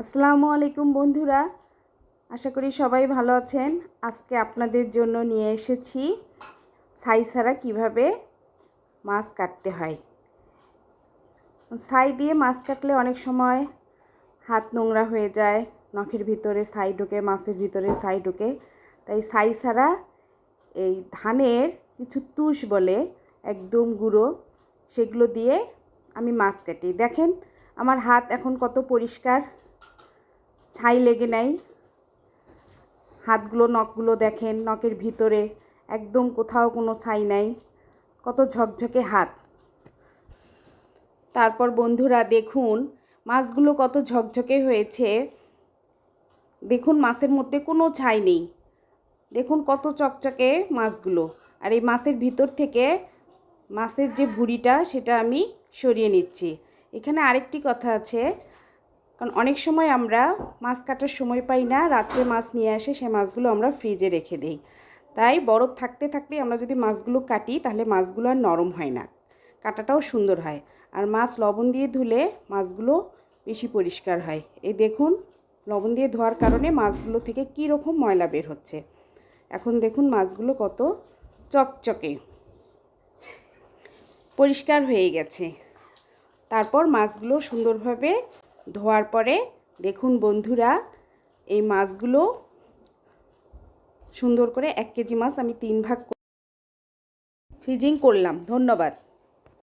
আসসালামু আলাইকুম বন্ধুরা। আশা করি সবাই ভালো আছেন। আজকে আপনাদের জন্য নিয়ে এসেছি ছাই ছাড়া কীভাবে মাছ কাটতে হয়। ছাই দিয়ে মাছ কাটলে অনেক সময় হাত নোংরা হয়ে যায়, নখের ভিতরে ছাই ঢোকে, মাছের ভিতরে ছাই ঢোকে। তাই ছাই ছাড়া এই ধানের কিছু তুষ বলে একদম গুঁড়ো, সেগুলো দিয়ে আমি মাছ কাটি। দেখেন আমার হাত এখন কত পরিষ্কার। ছাই লেগে নেয়। হাতগুলো, নখগুলো দেখেন, নখের ভিতরে একদম কোথাও কোনো ছাই নাই। কত ঝকঝকে হাত। তারপর বন্ধুরা দেখুন, মাছগুলো কত ঝকঝকে হয়েছে। দেখুন, মাছের মধ্যে কোনো ছাই নেই। দেখুন, কত চকচকে মাছগুলো। আর এই মাছের ভিতর থেকে মাছের যে ভুঁড়িটা, সেটা আমি সরিয়ে নিচ্ছি। এখানে আরেকটি কথা আছে। কারণ অনেক সময় আমরা মাছ কাটার সময় পাই না, রাত্রে মাছ নিয়ে আসে সে মাছগুলো আমরা ফ্রিজে রেখে দিই। তাই বরফ থাকতে থাকতে আমরা যদি মাছগুলো কাটি, তাহলে মাছগুলো আর নরম হয় না, কাটাটাও সুন্দর হয়। আর মাছ লবণ দিয়ে ধুলে মাছগুলো বেশি পরিষ্কার হয়। এই দেখুন, লবণ দিয়ে ধোয়ার কারণে মাছগুলো থেকে কী রকম ময়লা বের হচ্ছে। এখন দেখুন মাছগুলো কত চকচকে, পরিষ্কার হয়ে গেছে। তারপর মাছগুলো সুন্দরভাবে ধোয়ার পরে দেখুন বন্ধুরা, এই মাছগুলো সুন্দর করে এক কেজি মাছ আমি তিন ভাগ ফ্রিজিং করলাম। ধন্যবাদ।